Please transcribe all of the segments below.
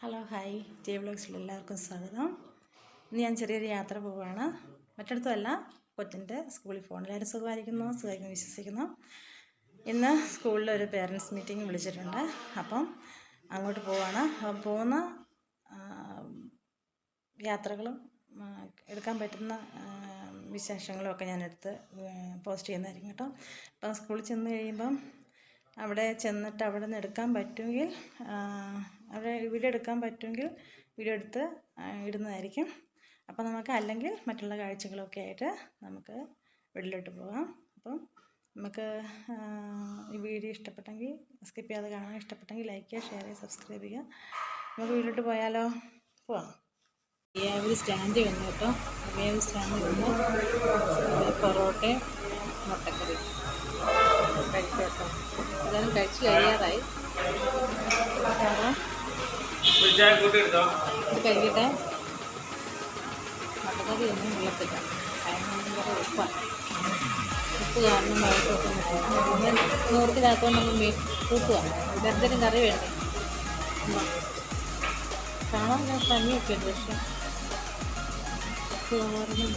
Hello hi J വ്ളോഗ്സിൽ എല്ലാവർക്കും സ്വാഗതം. ഇന്ന് ഞാൻ ചെറിയൊരു യാത്ര പോവുകയാണ് മറ്റിടത്തുമല്ല കൊച്ചിന്റെ സ്കൂളിൽ പോകണം എല്ലാവരും സുഖമായിരിക്കുന്നു സുഖമായിരിക്കുന്നു വിശ്വസിക്കുന്നു. ഇന്ന് സ്കൂളിൽ ഒരു പേരൻസ് മീറ്റിംഗ് വിളിച്ചിട്ടുണ്ട്. അപ്പം അങ്ങോട്ട് പോവാണ്. അപ്പം പോകുന്ന യാത്രകളും എടുക്കാൻ പറ്റുന്ന വിശേഷങ്ങളും ഒക്കെ ഞാൻ എടുത്ത് പോസ്റ്റ് ചെയ്യുന്നതായിരിക്കും കേട്ടോ. അപ്പം സ്കൂളിൽ ചെന്ന് കഴിയുമ്പം അവിടെ ചെന്നിട്ട് അവിടെ നിന്ന് എടുക്കാൻ പറ്റുമെങ്കിൽ അവിടെ വീഡിയോ എടുക്കാൻ പറ്റുമെങ്കിൽ വീഡിയോ എടുത്ത് ഇടുന്നതായിരിക്കും. അപ്പോൾ നമുക്ക് അല്ലെങ്കിൽ മറ്റുള്ള കാഴ്ചകളൊക്കെ ആയിട്ട് നമുക്ക് വീട്ടിലോട്ട് പോകാം. അപ്പം നമുക്ക് ഈ വീഡിയോ ഇഷ്ടപ്പെട്ടെങ്കിൽ സ്കിപ്പ് ചെയ്യാതെ കാണാൻ ഇഷ്ടപ്പെട്ടെങ്കിൽ ലൈക്ക് ചെയ്യുക ഷെയർ ചെയ്യുക സബ്സ്ക്രൈബ് ചെയ്യുക. നമുക്ക് വീട്ടിലോട്ട് പോയാലോ? പോവാം. ഒരു സ്റ്റാൻഡ് വന്നു കേട്ടോ. ഒരു സ്റ്റാൻഡ് വന്നു പൊറോട്ടയും മുട്ടക്കറി കഴിച്ചു കേട്ടോ എല്ലാവരും കഴിച്ച് കഴിയാറായി കഴിക്കട്ടെ മുട്ടക്കറി ഒന്നും വെള്ളത്തില്ല ഭയങ്കര ഉപ്പാണ് ഉപ്പ്. കാരണം വഴക്കൊക്കെ നൂർക്കിനകത്തോണ്ട് നമ്മൾ കൂട്ടുക ഇതെന്തെങ്കിലും കറി വേണ്ടേ. കാണാൻ ഞാൻ ഭംഗിയൊക്കെ ഉണ്ട് പക്ഷെ ഉപ്പ് കാരണം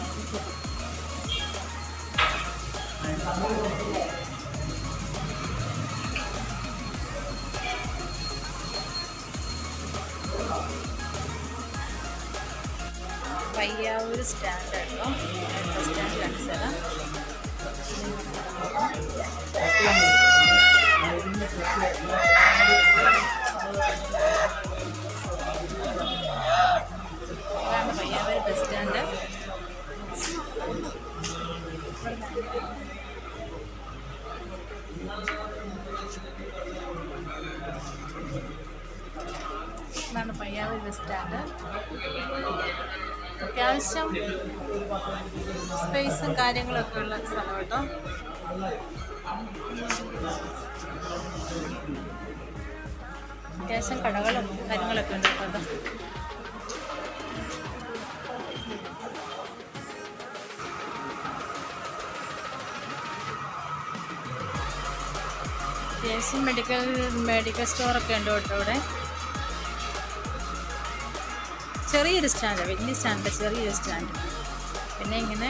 പയ്യാവൂർ സ്റ്റാൻഡ് കേട്ടോ ബസ് സ്റ്റാൻഡ് കാണിച്ചു തരാം ഇതാണ് പയ്യാവൂർ ബസ് സ്റ്റാൻഡ് ഇതാണ് പയ്യാവൂർ ബസ് സ്റ്റാൻഡ് അത്യാവശ്യം സ്പേസും കാര്യങ്ങളൊക്കെ ഉള്ള സ്ഥലം കേട്ടോ അത്യാവശ്യം കടകളും കാര്യങ്ങളൊക്കെ ഉണ്ട് കേട്ടോ അത്യാവശ്യം മെഡിക്കൽ മെഡിക്കൽ സ്റ്റോറൊക്കെ ഉണ്ട് കേട്ടോ ഇവിടെ. ചെറിയൊരു സ്റ്റാൻഡ് വലിയ സ്റ്റാൻഡ് ചെറിയൊരു സ്റ്റാൻഡ്. പിന്നെ ഇങ്ങനെ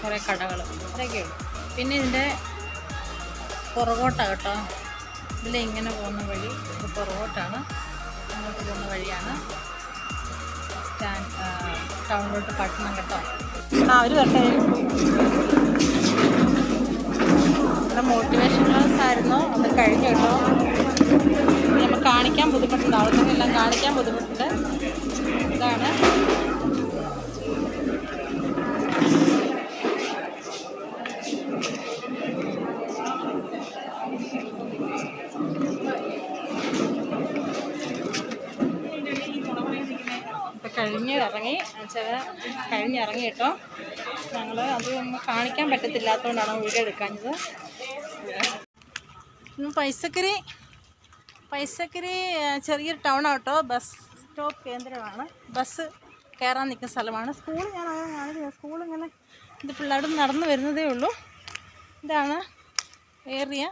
കുറേ കടകൾ അതൊക്കെ പിന്നെ ഇതിന്റെ പുറകോട്ടാണ് കേട്ടോ. ഇതിൽ ഇങ്ങനെ പോകുന്ന വഴി പുറകോട്ടാണ്. അങ്ങോട്ട് പോകുന്ന വഴിയാണ് സ്റ്റാൻഡ് ടൗണിലോട്ട് പട്ടണം കേട്ടോ. ആ ഒരു കേട്ടെ ഇവിടെ മോട്ടിവേഷൻ ക്ലാസ് ആയിരുന്നു അത് കഴിഞ്ഞു കേട്ടോ. നമുക്ക് കാണിക്കാൻ ബുദ്ധിമുട്ടുണ്ട്. ആൾക്കാരെല്ലാം കാണിക്കാൻ ബുദ്ധിമുട്ടുണ്ട്. കഴിഞ്ഞ് ഇറങ്ങി ചില കഴിഞ്ഞിറങ്ങി. കേട്ടോ ഞങ്ങൾ അത് ഒന്ന് കാണിക്കാൻ പറ്റത്തില്ലാത്തതുകൊണ്ടാണ് വീഡിയോ എടുക്കാഞ്ഞത്. പൈസക്കരി പൈസക്കരി ചെറിയൊരു ടൗൺ ആട്ടോ. ബസ് സ്റ്റോപ്പ് കേന്ദ്രമാണ്. ബസ് കയറാൻ നിൽക്കുന്ന സ്ഥലമാണ്. സ്കൂൾ ഞാൻ അങ്ങനെ സ്കൂൾ ഇങ്ങനെ ഇത് പിള്ളേർ നടന്നു വരുന്നതേ ഉള്ളൂ. ഇതാണ് ഏറിയ